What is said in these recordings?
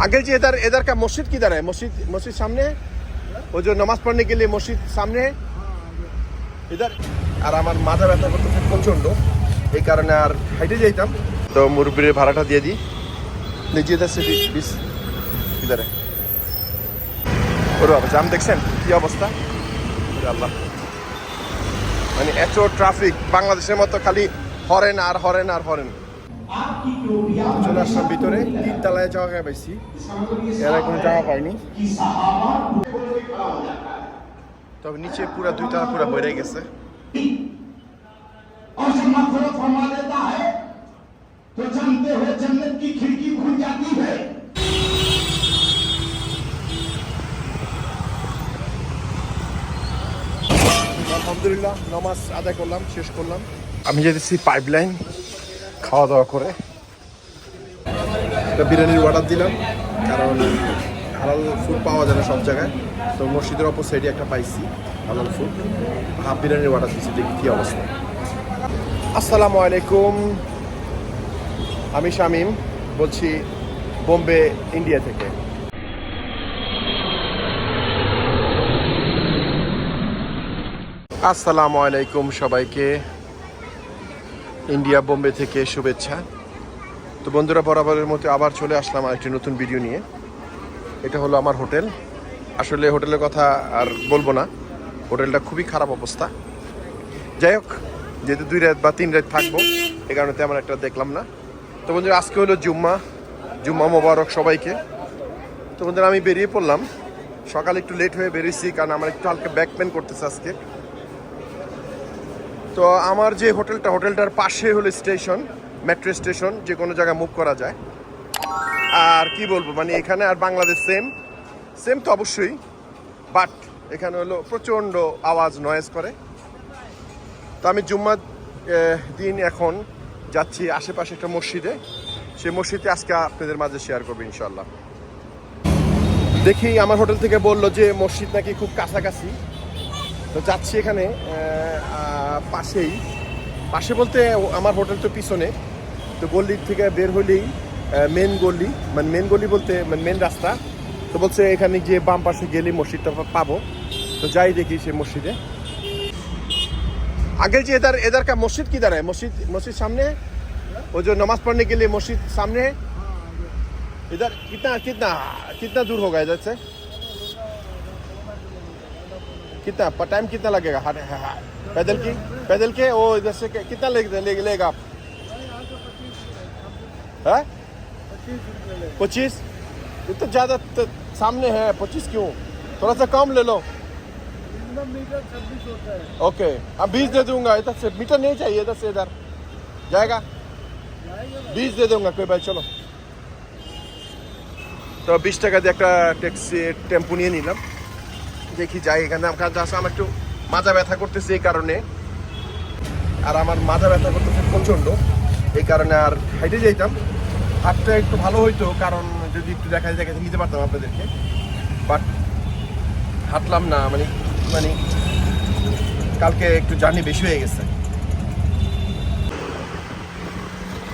Uncle जी इधर इधर का मस्जिद किधर है मस्जिद मस्जिद सामने है वो जो नमाज पढ़ने के लिए मस्जिद सामने है इधर আর আমার মাথা ব্যথা করতেছে প্রচন্ড এই কারণে আর হাইটে যাইতাম তো মুরব্বীর ভাড়াটা দিয়ে দিই নিচে যাচ্ছে বিশ ইধারে ওরে বাবা জাম দেখছেন কি অবস্থা ওরে আল্লাহ মানে এত ট্রাফিক বাংলাদেশের মতো খালি হরেন আর হরেন আর হরেন চলে আসলাম ভিতরে তিন তলায় জায়গা পাইছি এর কোনো জায়গা পাইনি তবে নিচে পুরা দুই তলা পুরা বেড়ে গেছে और जब मफरत फरमा देता है तो जानते हो जन्नत की खिड़की खुल जाती है আলহামদুলিল্লাহ নামাজ আদায় করলাম শেষ করলাম আমি যেতেছি পাইপ লাইন খাওয়া দাওয়া করে। একটা বিরিয়ানির অর্ডার দিলাম, কারণ হালাল ফুড পাওয়া যায় না সব জায়গায়। তো মসজিদের অপর সাইডে একটা পাইছি, হালাল ফুড হাফ বিরিয়ানির অর্ডার দিচ্ছি দেখি কী অবস্থা। আসসালামু আলাইকুম। আমি শামিম, বলছি বোম্বে ইন্ডিয়া থেকে। আসসালামু আলাইকুম সবাইকে। ইন্ডিয়া বোম্বে থেকে শুভেচ্ছা। তো বন্ধুরা, বরাবরের মতো আবার চলে আসলাম আর একটি নতুন ভিডিও নিয়ে। এটা হলো আমার হোটেল। আসলে হোটেলের কথা আর বলব না। হোটেলটা খুবই খারাপ অবস্থা। যাই হোক, যেহেতু দুই রাত বা তিন রাত থাকব, এ কারণে তেমন একটা দেখলাম না। তো বন্ধুরা, আজকে হলো জুম্মা। জুম্মা মোবারক সবাইকে। তো বন্ধুরা, আমি বেরিয়ে পড়লাম। সকালে একটু লেট হয়ে বেরিয়েছি, কারণ আমার একটু হালকা ব্যাক পেন করতেছে আজকে। তো আমার যে হোটেলটা, হোটেলটার পাশে হলো স্টেশন, মেট্রো স্টেশন, যে কোনো জায়গায় মুভ করা যায়। আর কি বলব মানে এখানে আর বাংলাদেশ সেম সেম তো অবশ্যই বাট এখানে হলো প্রচণ্ড আওয়াজ নয়েজ করে। তো আমি জুম্মার দিন এখন যাচ্ছি আশেপাশে একটা মসজিদে। সেই মসজিদে আজকে আপনাদের মাঝে শেয়ার করব ইনশাল্লাহ দেখি আমার হোটেল থেকে বলল যে মসজিদ নাকি খুব কাছাকাছি। তো যাচ্ছি এখানে পাশেই পাশে বলতে আমার হোটেল তো পিছনে তো গল্লি থেকে বের হলেই মেন গল্লি মানে মেন গল্লি বলতে মানে মেন রাস্তা তো বলছে এখানে গিয়ে বাম পাশে গেলে মসজিদটা পা- পাবো তো যাই দেখি সে মসজিদে अंकल जी इधर इधर का मस्जिद किधर है मस्जिद मस्जिद सामने है वो जो नमाज पढ़ने के लिए मस्जिद सामने है इधर कितना कितना कितना दूर होगा इधर से कितना टाइम कितना लगेगा हाँ, हाँ, हाँ, पैदल की पैदल के वो इधर से कि- कितना ले, ले, लेगा आप हैं पच्चीस ये तो ज़्यादा तो सामने है पच्चीस क्यों थोड़ा सा कम ले लो ओके हाँ बीस दे दूंगा इधर से मीटर नहीं चाहिए इधर से इधर जाएगा बीस दे दूंगा कोई भाई चलो তো বিশ টাকা দিয়ে একটা ট্যাক্সি টেম্পু নিয়ে নিলাম দেখি যাই এখানে আমার কাছে আসলে আমার একটু মাজা ব্যথা করতেছে এই কারণে। আর আমার মাজা ব্যথা করতেছে প্রচণ্ড। এই কারণে আর হাইটে যাইতাম। হাতটা একটু ভালো হইতো, কারণ যদি একটু দেখা যায় নিতে পারতাম আপনাদেরকে। বাট হাঁটলাম না মানে মানে কালকে একটু জার্নি বেশি হয়ে গেছে।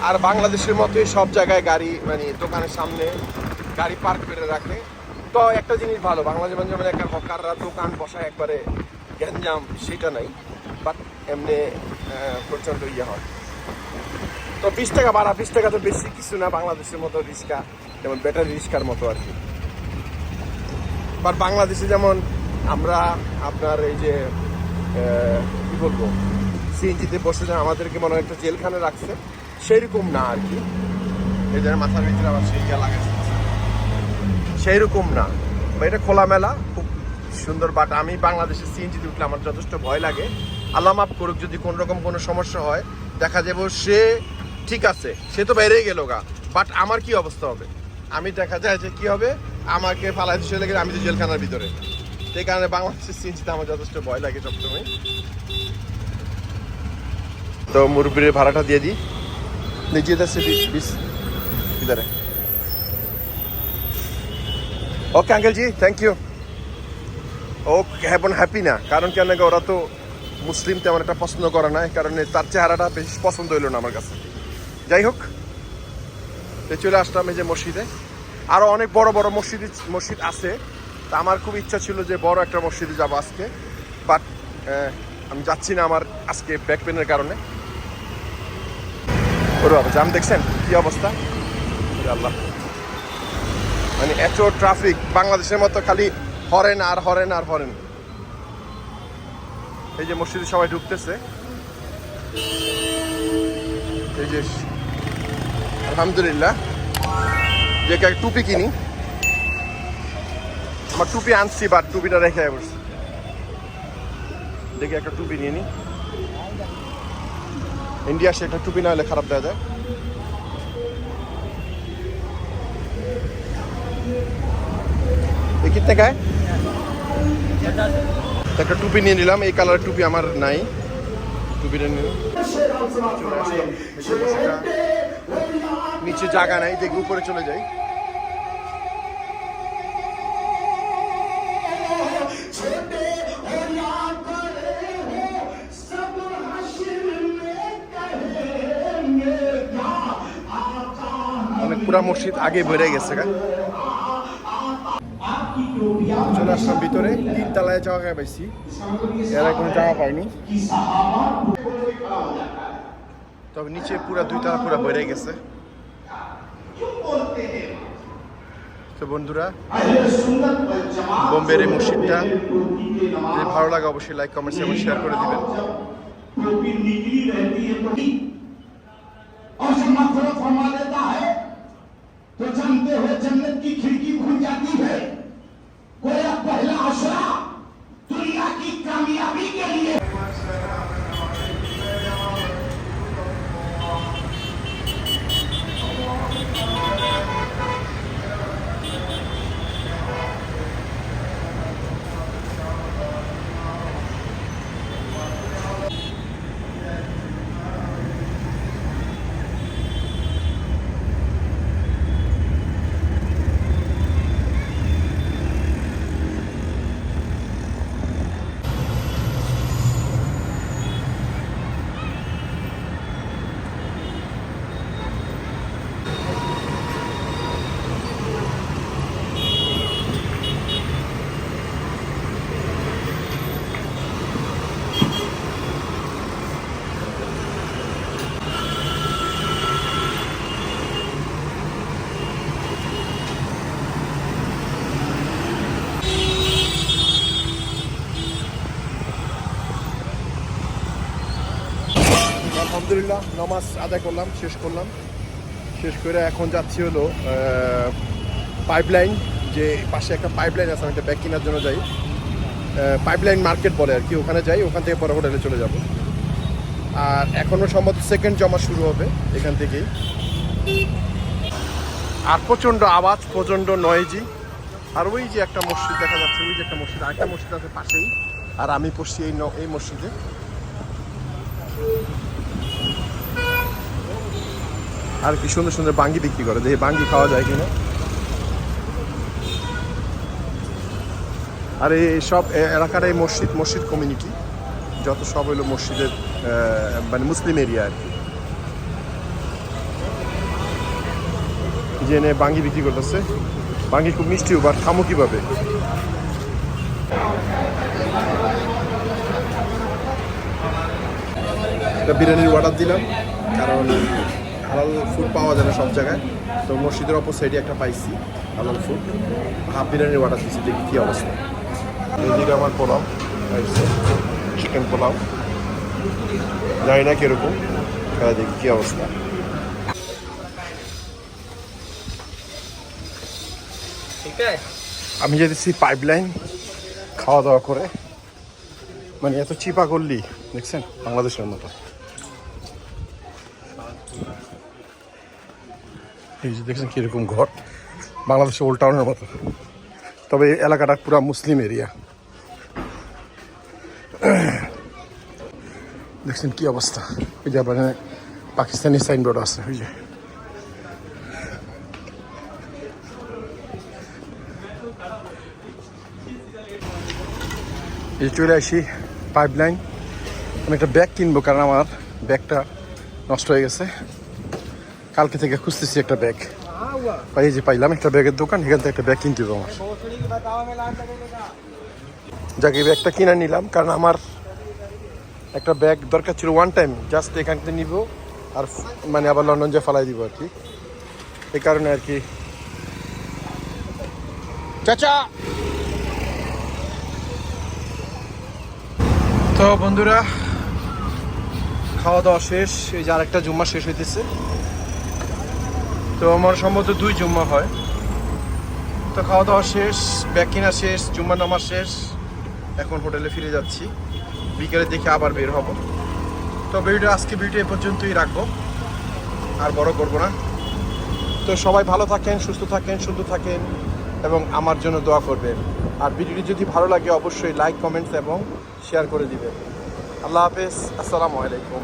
আর বাংলাদেশের মতোই সব জায়গায় গাড়ি মানে দোকানের সামনে গাড়ি পার্ক করে রাখে। তো একটা জিনিস ভালো, বাংলাদেশ মানে একটা হকাররা দোকান বসায় একবারে গ্যাঞ্জাম সেটা নাই বাট এমনি প্রচণ্ড ইয়ে হয়। তো বিশ টাকা বাড়া বিশ টাকা তো বেশি কিছু না, বাংলাদেশের মতো রিক্সা যেমন ব্যাটারি রিক্সার মতো আর কি। বাট বাংলাদেশে যেমন আমরা আপনার এই যে কি বলব, সিএনজিতে বসে যে আমাদেরকে মনে হয় একটা জেলখানে রাখছে, সেইরকম না আর কি। যে মাথার ভিতরে আবার সেই ইয়ে লাগাচ্ছে সেই রকম না। বা এটা খোলামেলা, খুব সুন্দর বাট আমি বাংলাদেশে সিএনজিতে উঠলে আমার যথেষ্ট ভয় লাগে। আল্লাহ মাফ করুক, যদি কোনো রকম কোনো সমস্যা হয়, দেখা যাব সে ঠিক আছে, সে তো বেড়ে গেল গা। বাট আমার কি অবস্থা হবে? আমি দেখা যায় যে কি হবে? আমাকে ফালাই চলে গেলে আমি তো জেলখানার ভিতরে। সেই কারণে বাংলাদেশের সিএনজিতে আমার যথেষ্ট ভয় লাগে সবসময়। তো মুরব্বীর ভাড়াটা দিয়ে দিই। নিচে যাচ্ছে বিশ থ্যাংক ইউ ও এখন হ্যাপি না। কারণ কেন ওরা তো মুসলিম তেমন একটা পছন্দ করে না কারণে তার চেহারাটা বেশি পছন্দ হইল না আমার কাছে। যাই হোক চলে আসলাম এই যে মসজিদে। আরও অনেক বড় বড় মসজিদ মসজিদ আছে। তা আমার খুব ইচ্ছা ছিল যে বড় একটা মসজিদে যাব আজকে। বাট আমি যাচ্ছি না আমার আজকে ব্যাক পেনের কারণে। ওরে বাবা জাম দেখছেন কি অবস্থা? আল্লাহ। মানে এত ট্রাফিক বাংলাদেশের মতো খালি হরেন আর হরেন আর হরেন এই যে মসজিদে সবাই ঢুকতেছে এই যে আলহামদুলিল্লাহ যে একটা টুপি কিনি আমার টুপি আনছি বাট টুপিটা রেখে বসছি দেখি একটা টুপি নিয়ে নি इंडिया से একটা টুপি না হলে খারাপ দেওয়া যায় ये कितने का है একটা টুপি নিয়ে নিলাম, এই কালার টুপি আমার নাই। টুপিটা নিয়ে নিচে জায়গা নাই দেখি উপরে চলে যাই। মানে পুরা মসজিদ আগে বেড়ে গেছে গা চলে আসলাম ভিতরে তিন তলায় জায়গা পাইছি এরা কোনো জায়গা পাইনি की सहाबा তবে নিচে পুরা দুই তলা পুরা বেড়ে গেছে তো বন্ধুরা अहले सुन्नत वल जमात বোম্বের এই মসজিদটা टोपी के नमाज যদি ভালো লাগে অবশ্যই লাইক কমেন্টস এবং শেয়ার করে দিবেন टोपी निकली रहती है तो और जब मफरत फरमा देता है तो जानते हो जन्नत আলহামদুলিল্লাহ, নামাজ আদায় করলাম, শেষ করলাম। শেষ করে এখন যাচ্ছি হলো পাইপলাইন যে পাশে একটা পাইপলাইন আছে, আমি একটা ব্যাগ কেনার জন্য যাই। পাইপলাইন মার্কেট বলে আর কি, ওখানে যাই, ওখান থেকে পরে হোটেলে চলে যাব। আর এখনও সম্ভবত সেকেন্ড জমা শুরু হবে, এখান থেকেই। আর প্রচণ্ড আওয়াজ, প্রচণ্ড নয়েজি আর ওই যে একটা মসজিদ দেখা যাচ্ছে, ওই যে একটা মসজিদ, আরেকটা মসজিদ আছে পাশেই। আর আমি পড়ছি এই এই মসজিদে। আর কি সুন্দর সুন্দর বাঙ্গি বিক্রি করে দেখি বাঙ্গি খাওয়া যায় কিনা। আর এই সব এলাকার এই মসজিদ মসজিদ কমিউনিটি যত সব হইল মসজিদের মানে মুসলিম এরিয়া আর কি। জেনে বাঙ্গি বিক্রি করতেছে। বাঙ্গি খুব মিষ্টিও বাট খামো কীভাবে? বিরিয়ানির অর্ডার দিলাম, কারণ হালাল ফুড পাওয়া যায় না সব জায়গায়। তো মসজিদের অপর সাইডে একটা পাইছি, হালাল ফুড হাফ বিরিয়ানির অর্ডার দিয়েছি দেখি কী অবস্থা। এদিকে আমার পোলাও চিকেন পোলাও। জানি না কীরকম খেলা দেখি কী অবস্থা। আমি যেতেছি পাইপলাইন খাওয়া দাওয়া করে। মানে এত চিপা করলি, দেখছেন? বাংলাদেশের মতো। এই যে দেখছেন কীরকম ঘর? বাংলাদেশের ওল্ড টাউনের মতো। তবে এই এলাকাটা পুরা মুসলিম এরিয়া দেখছেন কি অবস্থা? ওই যে আপনার পাকিস্তানি সাইনবোর্ড আছে ওই যে। এই চলে আসি পাইপ লাইন আমি একটা ব্যাগ কিনবো, কারণ আমার ব্যাগটা নষ্ট হয়ে গেছে। কালকে থেকে খুঁজতেছি একটা ব্যাগ পাই যে পাইলাম একটা ব্যাগের দোকান, এখান থেকে একটা ব্যাগ কিনতে হবে আমার। যাকে, এই ব্যাগটা কিনে নিলাম, কারণ আমার একটা ব্যাগ দরকার ছিল ওয়ান টাইম জাস্ট এখান থেকে নিব, আর মানে আবার লন্ডন যে ফালাই দিব আর কি। এই কারণে আর কি। চাচা! তো বন্ধুরা, খাওয়া দাওয়া শেষ, এই যে আরেকটা জুম্মা শেষ হইতেছে। তো আমার সম্ভবত দুই জুম্মা হয়। তো খাওয়া দাওয়া শেষ, ব্যাগ কিনা শেষ, জুম্মা নামাজ শেষ। এখন হোটেলে ফিরে যাচ্ছি। বিকেলে দেখে আবার বের হব। তো ভিডিও আজকে ভিডিও এ পর্যন্তই রাখব। আর বড় করব না। তো সবাই ভালো থাকেন, সুস্থ থাকেন সুন্দর থাকেন এবং আমার জন্য দোয়া করবেন। আর ভিডিওটি যদি ভালো লাগে, অবশ্যই লাইক কমেন্টস এবং শেয়ার করে দিবেন। আল্লাহ হাফেজ, আসসালামু আলাইকুম।